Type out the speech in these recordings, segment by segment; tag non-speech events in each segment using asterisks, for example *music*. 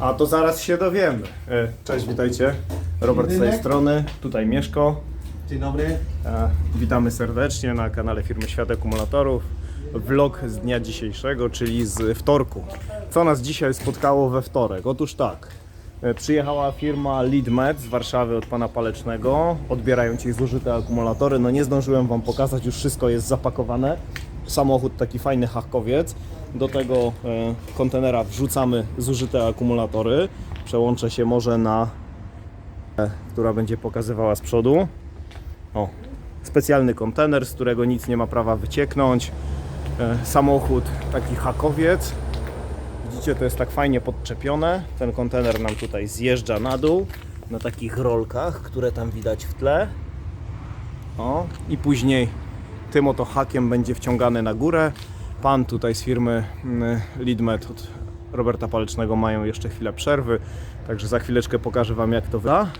A to zaraz się dowiemy. E, Cześć, witajcie. Robert z tej strony, tutaj Mieszko. Dzień dobry. E, Witamy serdecznie na kanale firmy Świat Akumulatorów. Vlog z dnia dzisiejszego, czyli z wtorku. Co nas dzisiaj spotkało we wtorek? Otóż tak. e, Przyjechała firma LeadMed z Warszawy od pana Palecznego. Odbierają ci zużyte akumulatory. No nie zdążyłem wam pokazać, już wszystko jest zapakowane. Samochód taki fajny hakowiec. Do tego e, kontenera wrzucamy zużyte akumulatory. Przełączę się może na e, która będzie pokazywała z przodu. O, specjalny kontener, z którego nic nie ma prawa wycieknąć. E, samochód taki hakowiec. Widzicie, to jest tak fajnie podczepione. Ten kontener nam tutaj zjeżdża na dół na takich rolkach, które tam widać w tle. O, i później tym oto hakiem będzie wciągany na górę. Pan tutaj z firmy mm, Leadmet od Roberta Palecznego mają jeszcze chwilę przerwy, także za chwileczkę pokażę Wam jak to wygląda.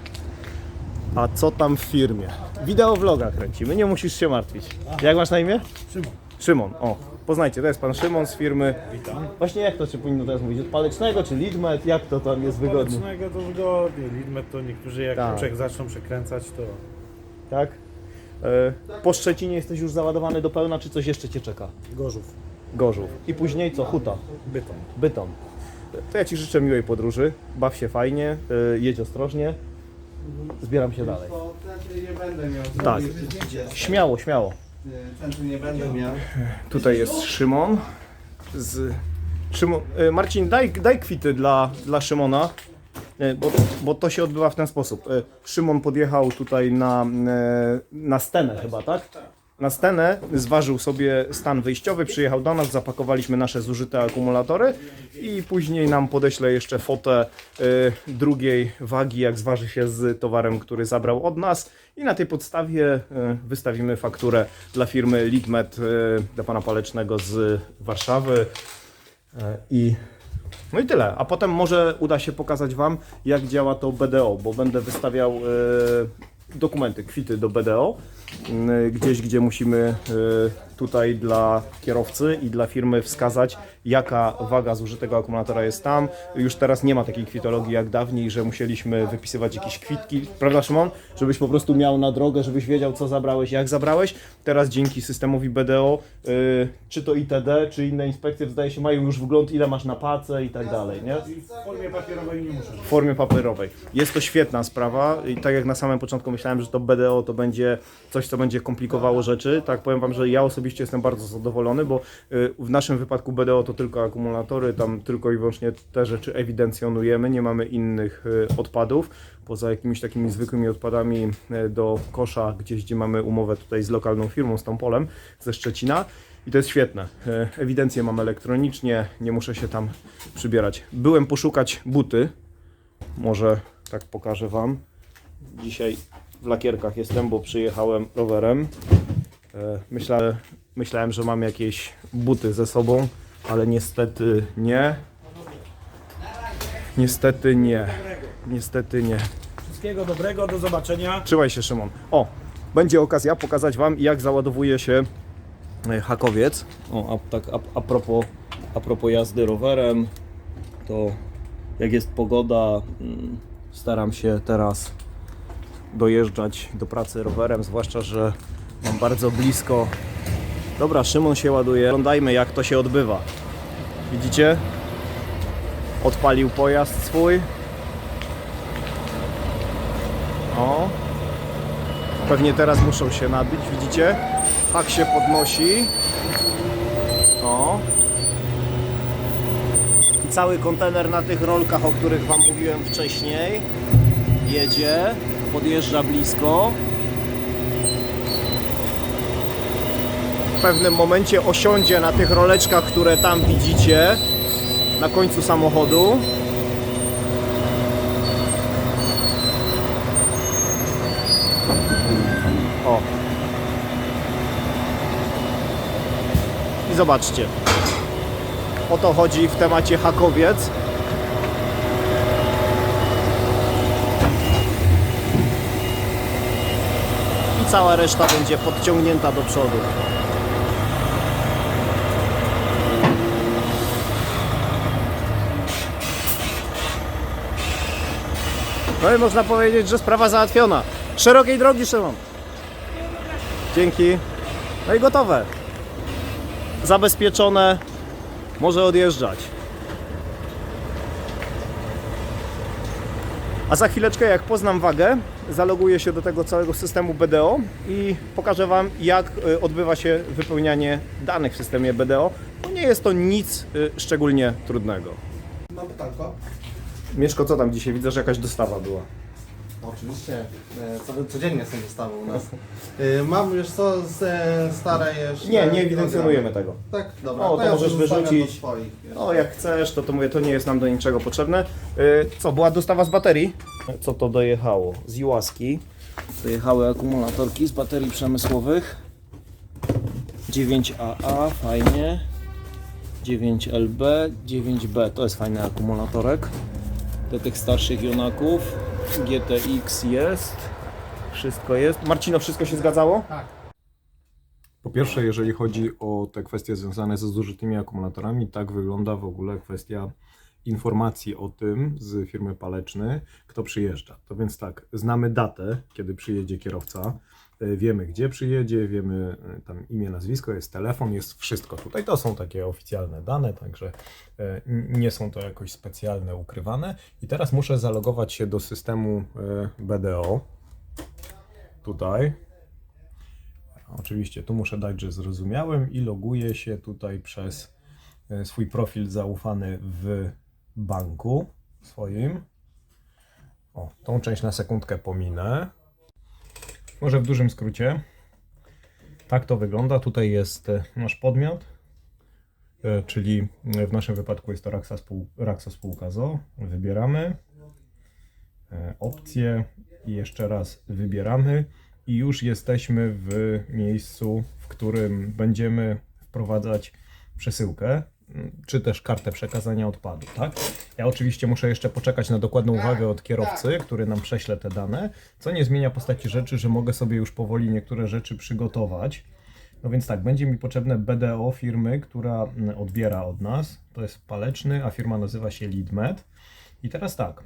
A co tam w firmie? Wideo vloga kręcimy, nie musisz się martwić. Jak masz na imię? Szymon. Szymon, o. Poznajcie, to jest pan Szymon z firmy. Witam. Właśnie jak to się powinno teraz mówić? Od Palecznego czy Leadmet? Jak to tam jest wygodnie? Polecznego to wygodnie. Lidmet to niektórzy jak tak. zaczną przekręcać to Tak? E, po Szczecinie jesteś już załadowany do pełna, czy coś jeszcze Cię czeka? Gorzów, Gorzów. I później co? Huta. Bytom. Bytom. To ja Ci życzę miłej podróży. Baw się fajnie, e, jedź ostrożnie. Zbieram się dalej. To centry nie będę miał. Tak. Śmiało, śmiało. Centry nie będę miał. Tutaj jest Szymon. Z... Szymon... e, Marcin, daj, daj kwity dla, dla Szymona. E, Bo, bo to się odbywa w ten sposób. E, Szymon podjechał tutaj na, e, na scenę chyba, tak? Na scenę zważył sobie stan wyjściowy, przyjechał do nas, zapakowaliśmy nasze zużyte akumulatory i później nam podeśle jeszcze fotę drugiej wagi, jak zważy się z towarem, który zabrał od nas i na tej podstawie wystawimy fakturę dla firmy Leadmet, e, dla pana Palecznego z Warszawy i no i tyle. A potem może uda się pokazać Wam, jak działa to BDO, bo będę wystawiał e, dokumenty, kwity do BDO, m, gdzieś, gdzie musimy e, tutaj dla kierowcy i dla firmy wskazać, jaka waga zużytego akumulatora jest tam. Już teraz nie ma takiej kwitologii jak dawniej, że musieliśmy wypisywać jakieś kwitki, prawda Szymon? Żebyś po prostu miał na drogę, żebyś wiedział, co zabrałeś, jak zabrałeś. Teraz dzięki systemowi BDO, y, czy to ITD, czy inne inspekcje, zdaje się, mają już wgląd, ile masz na pace i tak dalej, nie? W formie papierowej nie muszę. w formie papierowej. Jest to świetna sprawa i tak jak na samym początku myślałem, że to BDO to będzie coś, co będzie komplikowało rzeczy, tak powiem Wam, że ja osobiście jestem bardzo zadowolony, bo y, w naszym wypadku BDO to tylko akumulatory, tam tylko i wyłącznie te rzeczy ewidencjonujemy, nie mamy innych y, odpadów, poza jakimiś takimi zwykłymi odpadami y, do kosza, gdzieś gdzie mamy umowę tutaj z lokalną firmą, z Tompolem ze Szczecina. I to jest świetne. Ewidencję mam elektronicznie, nie muszę się tam przybierać. Byłem poszukać buty, może tak pokażę Wam. Dzisiaj w lakierkach jestem, bo przyjechałem rowerem. Myślałem, myślałem, że mam jakieś buty ze sobą, ale niestety nie. Niestety nie. Niestety nie. Wszystkiego dobrego, do zobaczenia. Trzymaj się, Szymon. O, będzie okazja pokazać Wam, jak załadowuje się e, hakowiec. O, a, tak a, a, propos, a propos jazdy rowerem, to jak jest pogoda, mm, staram się teraz dojeżdżać do pracy rowerem, zwłaszcza, że mam bardzo blisko. Dobra, Szymon się ładuje. Oglądajmy, jak to się odbywa. Widzicie? Odpalił pojazd swój. O, Pewnie teraz muszą się nabić, widzicie? Hak się podnosi. O. I cały kontener na tych rolkach, o których Wam mówiłem wcześniej, jedzie, podjeżdża blisko. Pewnym momencie osiądzie na tych roleczkach, które tam widzicie, na końcu samochodu. O. I zobaczcie. O to chodzi w temacie hakowiec. Cała reszta będzie podciągnięta do przodu. No i można powiedzieć, że sprawa załatwiona. Szerokiej drogi, Szymon. Dzięki. No i gotowe. Zabezpieczone. Może odjeżdżać. A za chwileczkę, jak poznam wagę, zaloguję się do tego całego systemu BDO i pokażę Wam, jak y, odbywa się wypełnianie danych w systemie BDO. Bo nie jest to nic y, szczególnie trudnego. Mam pytanko. Mieszko, co tam dzisiaj? Widzę, że jakaś dostawa była. Oczywiście, e, co, codziennie są dostawy u nas. E, Mam już co z e, stare jeszcze. Nie, nie ewidencjonujemy tego. Tak, dobra. O, to ja możesz zostawiam wyrzucić. swoich. No, jak chcesz, to to mówię, to nie jest nam do niczego potrzebne. Y, Co, była dostawa z baterii? Co to dojechało? Z Iłaski. Dojechały akumulatorki z baterii przemysłowych. 9AA, fajnie. 9LB, 9B, to jest fajny akumulatorek. Do tych starszych Jonaków. GTX jest. Wszystko jest. Marcino, wszystko się zgadzało? Tak. Po pierwsze, jeżeli chodzi o te kwestie związane ze zużytymi akumulatorami, tak wygląda w ogóle kwestia informacji o tym z firmy Paleczny, kto przyjeżdża. To więc tak, znamy datę, kiedy przyjedzie kierowca, wiemy gdzie przyjedzie, wiemy e, tam imię, nazwisko, jest telefon, jest wszystko tutaj. To są takie oficjalne dane, także e, nie są to jakoś specjalne, ukrywane. I teraz muszę zalogować się do systemu e, BDO. Tutaj. Oczywiście, tu muszę dać, że zrozumiałem i loguję się tutaj przez e, swój profil zaufany w banku swoim. O, tą część na sekundkę pominę. Może w dużym skrócie. Tak to wygląda. Tutaj jest e, nasz podmiot, e, czyli e, w naszym wypadku jest to Raxa, spół, spółka ZO. Wybieramy opcje i jeszcze raz wybieramy i już jesteśmy w miejscu, w którym będziemy wprowadzać przesyłkę, czy też kartę przekazania odpadu, tak? Ja oczywiście muszę jeszcze poczekać na dokładną uwagę od kierowcy, który nam prześle te dane, co nie zmienia postaci rzeczy, że mogę sobie już powoli niektóre rzeczy przygotować. No więc tak, będzie mi potrzebne BDO firmy, która m, odbiera od nas, to jest Paleczny, a firma nazywa się Leadmed. I teraz tak,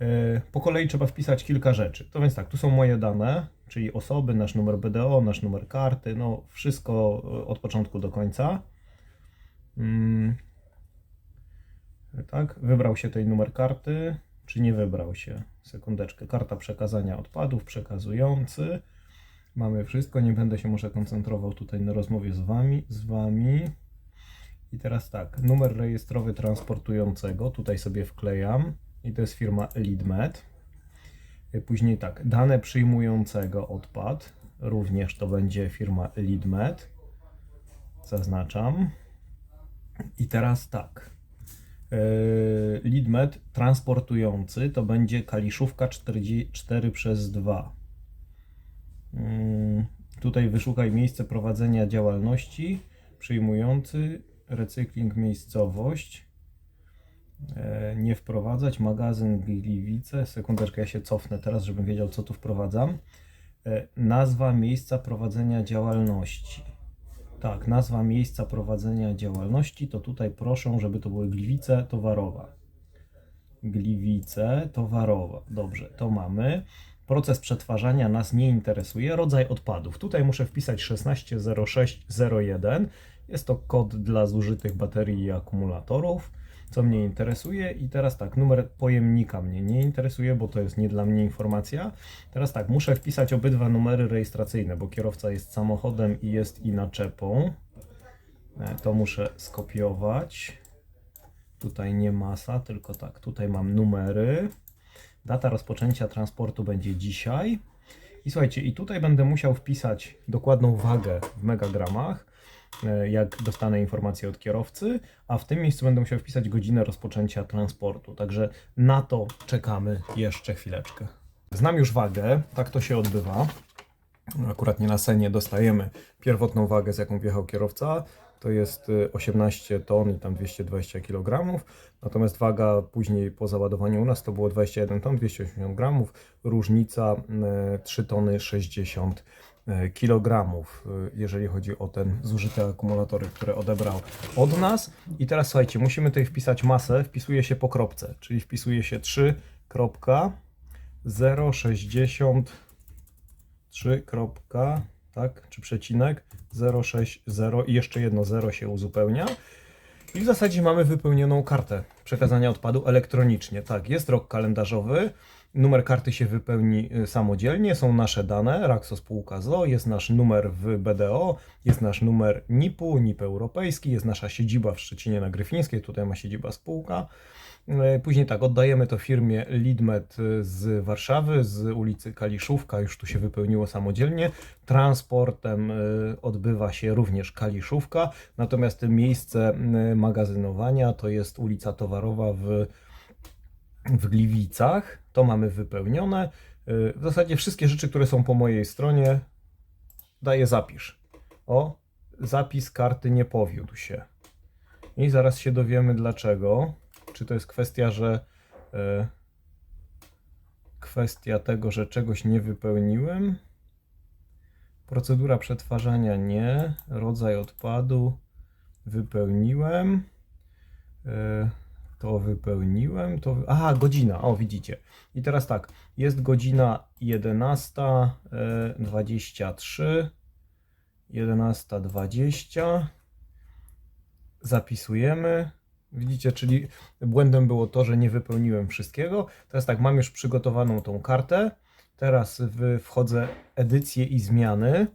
E, Po kolei trzeba wpisać kilka rzeczy. To więc tak, tu są moje dane, czyli osoby, nasz numer BDO, nasz numer karty, no wszystko e, od początku do końca. Mm. Tak, wybrał się tej numer karty, czy nie wybrał się? Sekundeczkę. Karta przekazania odpadów, przekazujący. Mamy wszystko, nie będę się może koncentrował tutaj na rozmowie z wami, z wami. I teraz tak, numer rejestrowy transportującego, tutaj sobie wklejam i to jest firma Leadmed. Później tak, dane przyjmującego odpad, również to będzie firma Leadmed. Zaznaczam. I teraz tak. Yy, Leadmed transportujący to będzie kaliszówka 4, 4 przez 2. Mm, Tutaj wyszukaj miejsce prowadzenia działalności, przyjmujący, recykling miejscowość. E, nie wprowadzać, magazyn Gliwice, sekundeczkę, ja się cofnę teraz, żebym wiedział co tu wprowadzam. E, Nazwa miejsca prowadzenia działalności. Tak, nazwa miejsca prowadzenia działalności, to tutaj proszę, żeby to były Gliwice Towarowa. Gliwice Towarowa, dobrze, to mamy. Proces przetwarzania nas nie interesuje. Rodzaj odpadów. Tutaj muszę wpisać 160601. Jest to kod dla zużytych baterii i akumulatorów co mnie interesuje. I teraz tak, numer pojemnika mnie nie interesuje, bo to jest nie dla mnie informacja. Teraz tak, muszę wpisać obydwa numery rejestracyjne, bo kierowca jest samochodem i jest i naczepą. E, To muszę skopiować. Tutaj nie masa, tylko tak, tutaj mam numery. Data rozpoczęcia transportu będzie dzisiaj. I słuchajcie, i tutaj będę musiał wpisać dokładną wagę w megagramach jak dostanę informację od kierowcy, a w tym miejscu będę musiał wpisać godzinę rozpoczęcia transportu. Także na to czekamy jeszcze chwileczkę. Znam już wagę, tak to się odbywa. Akurat nie na senie dostajemy pierwotną wagę, z jaką wjechał kierowca. To jest y, 18 ton i tam 220 kg. Natomiast waga później po załadowaniu u nas to było 21 ton, 280 gramów. Różnica y, 3 tony 60 kg, jeżeli chodzi o ten zużyte akumulatory, które odebrał od nas. I teraz słuchajcie, musimy tutaj wpisać masę, wpisuje się po kropce, czyli wpisuje się 3 kropka 063 kropka, tak, czy przecinek 060 i jeszcze jedno 0 się uzupełnia. I w zasadzie mamy wypełnioną kartę przekazania odpadu elektronicznie. Tak, jest rok kalendarzowy, numer karty się wypełni y, samodzielnie, są nasze dane, Raxo spółka ZO, jest nasz numer w BDO, jest nasz numer NIP-u, NIP europejski, jest nasza siedziba w Szczecinie na Gryfińskiej, tutaj ma siedziba spółka. Y, Później tak, oddajemy to firmie Lidmet y, z Warszawy, z ulicy Kaliszówka, już tu się wypełniło samodzielnie. Transportem odbywa się również Kaliszówka, natomiast miejsce magazynowania to jest ulica Towarowa w, w Gliwicach. To mamy wypełnione. Y, W zasadzie wszystkie rzeczy, które są po mojej stronie, daję zapisz. O, zapis karty nie powiódł się. I zaraz się dowiemy dlaczego. Czy to jest kwestia, że e, kwestia tego, że czegoś nie wypełniłem? Procedura przetwarzania nie, rodzaj odpadu wypełniłem. E, to wypełniłem, to. Aha, godzina. O, widzicie. I teraz tak, jest godzina 11.23. 11.20. Zapisujemy. Widzicie, czyli błędem było to, że nie wypełniłem wszystkiego. Teraz tak, mam już przygotowaną tą kartę. Teraz wchodzę edycję i zmiany.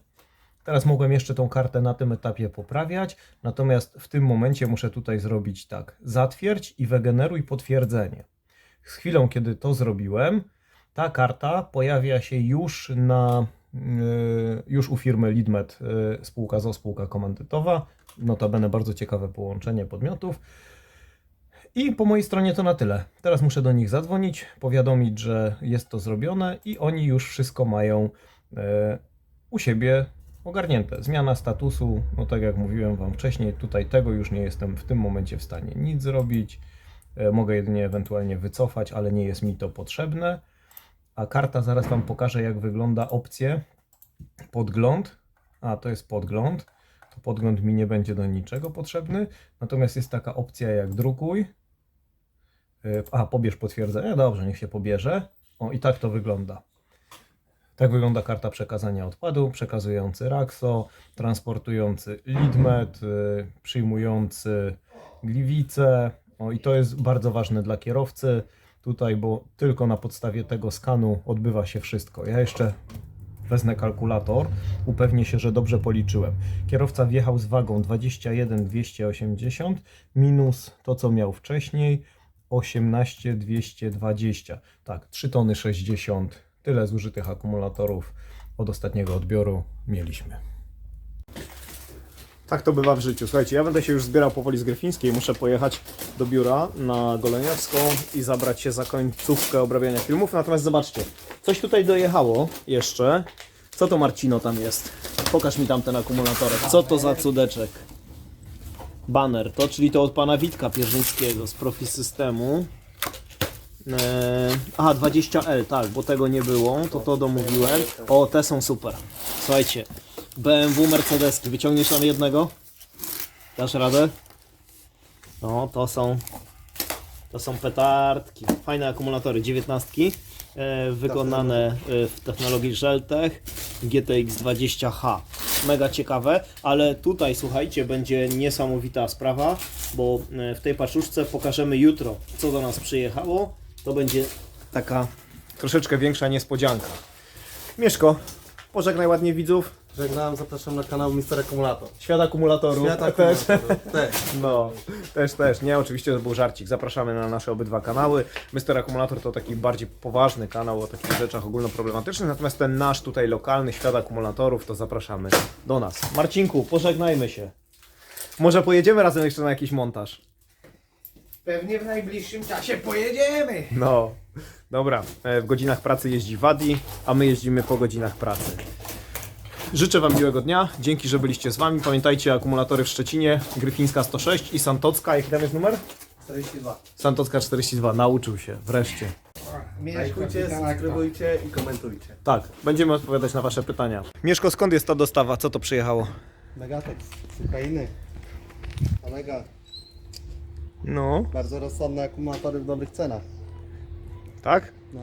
Teraz mogłem jeszcze tą kartę na tym etapie poprawiać, natomiast w tym momencie muszę tutaj zrobić tak: zatwierdź i wygeneruj potwierdzenie. Z chwilą, kiedy to zrobiłem, ta karta pojawia się już na yy, już u firmy Lidmet, yy, spółka ZO, spółka komandytowa. Notabene bardzo ciekawe połączenie podmiotów. I po mojej stronie to na tyle. Teraz muszę do nich zadzwonić, powiadomić, że jest to zrobione i oni już wszystko mają e, u siebie ogarnięte. Zmiana statusu, no tak jak mówiłem Wam wcześniej, tutaj tego już nie jestem w tym momencie w stanie nic zrobić. E, mogę jedynie ewentualnie wycofać, ale nie jest mi to potrzebne. A karta zaraz Wam pokaże, jak wygląda opcje podgląd. A to jest podgląd. To podgląd mi nie będzie do niczego potrzebny. Natomiast jest taka opcja jak drukuj. Y, A, pobierz potwierdzenie. Dobrze, niech się pobierze. O, i tak to wygląda. Tak wygląda karta przekazania odpadu, przekazujący Raxo, transportujący Lidmet, y, przyjmujący Gliwice. O, i to jest bardzo ważne dla kierowcy tutaj, bo tylko na podstawie tego skanu odbywa się wszystko. Ja jeszcze wezmę kalkulator, upewnię się, że dobrze policzyłem. Kierowca wjechał z wagą 21 280 minus to, co miał wcześniej 18 220. Tak, 3 tony 60. Tyle zużytych akumulatorów od ostatniego odbioru mieliśmy. Tak to bywa w życiu. Słuchajcie, ja będę się już zbierał powoli z Gryfińskiej. Muszę pojechać do biura na Goleniowską i zabrać się za końcówkę obrabiania filmów. Natomiast zobaczcie, coś tutaj dojechało jeszcze. Co to Marcino tam jest? Pokaż mi tam ten akumulatorek. Co to za cudeczek? Banner, to czyli to od pana Witka Pierzyńskiego z profi systemu. Eee, aha, 20L, tak, bo tego nie było, to to domówiłem. O, te są super. Słuchajcie, BMW Mercedeski, wyciągniesz tam jednego? Dasz radę? No, to są to są petardki. Fajne akumulatory, 19, e, wykonane e, w technologii Żeltech GTX 20H. Mega ciekawe, ale tutaj słuchajcie, będzie niesamowita sprawa, bo e, w tej paczuszce pokażemy jutro, co do nas przyjechało. To będzie taka troszeczkę większa niespodzianka. Mieszko, pożegnaj ładnie widzów. Żegnam, zapraszam na kanał Mister Akumulator. Świat akumulatorów. Świata *laughs* też. akumulatorów. Też. No, też, też. Nie, oczywiście to był żarcik. Zapraszamy na nasze obydwa kanały. Mr. Akumulator to taki bardziej poważny kanał o takich rzeczach ogólnoproblematycznych, natomiast ten nasz tutaj lokalny świat akumulatorów to zapraszamy do nas. Marcinku, pożegnajmy się. Może pojedziemy razem jeszcze na jakiś montaż. Pewnie w najbliższym czasie pojedziemy. No, dobra. E, W godzinach pracy jeździ Wadi, a my jeździmy po godzinach pracy. Życzę Wam miłego dnia. Dzięki, że byliście z Wami. Pamiętajcie, akumulatory w Szczecinie, Gryfińska 106 i Santocka. Jaki tam jest numer? 42. Santocka 42. Nauczył się, wreszcie. Lajkujcie, subskrybujcie i komentujcie. Tak, będziemy odpowiadać na Wasze pytania. Mieszko, skąd jest ta dostawa? Co to przyjechało? Megatex z Ukrainy. Omega. No, Bardzo rozsądne akumulatory w dobrych cenach. tak? *laughs* No.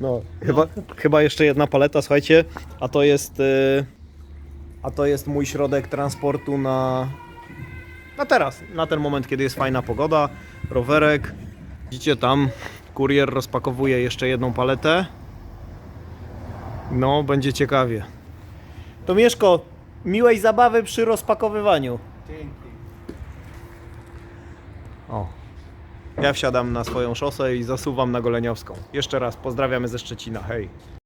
No, chyba, chyba jeszcze jedna paleta, słuchajcie, a to jest y, a to jest mój środek transportu na na teraz, na ten moment, kiedy jest fajna pogoda, rowerek. Widzicie tam, kurier rozpakowuje jeszcze jedną paletę. No, będzie ciekawie. To Mieszko, miłej zabawy przy rozpakowywaniu. Dzięki. O. Ja wsiadam na swoją szosę i zasuwam na Goleniowską. Jeszcze raz pozdrawiamy ze Szczecina. Hej.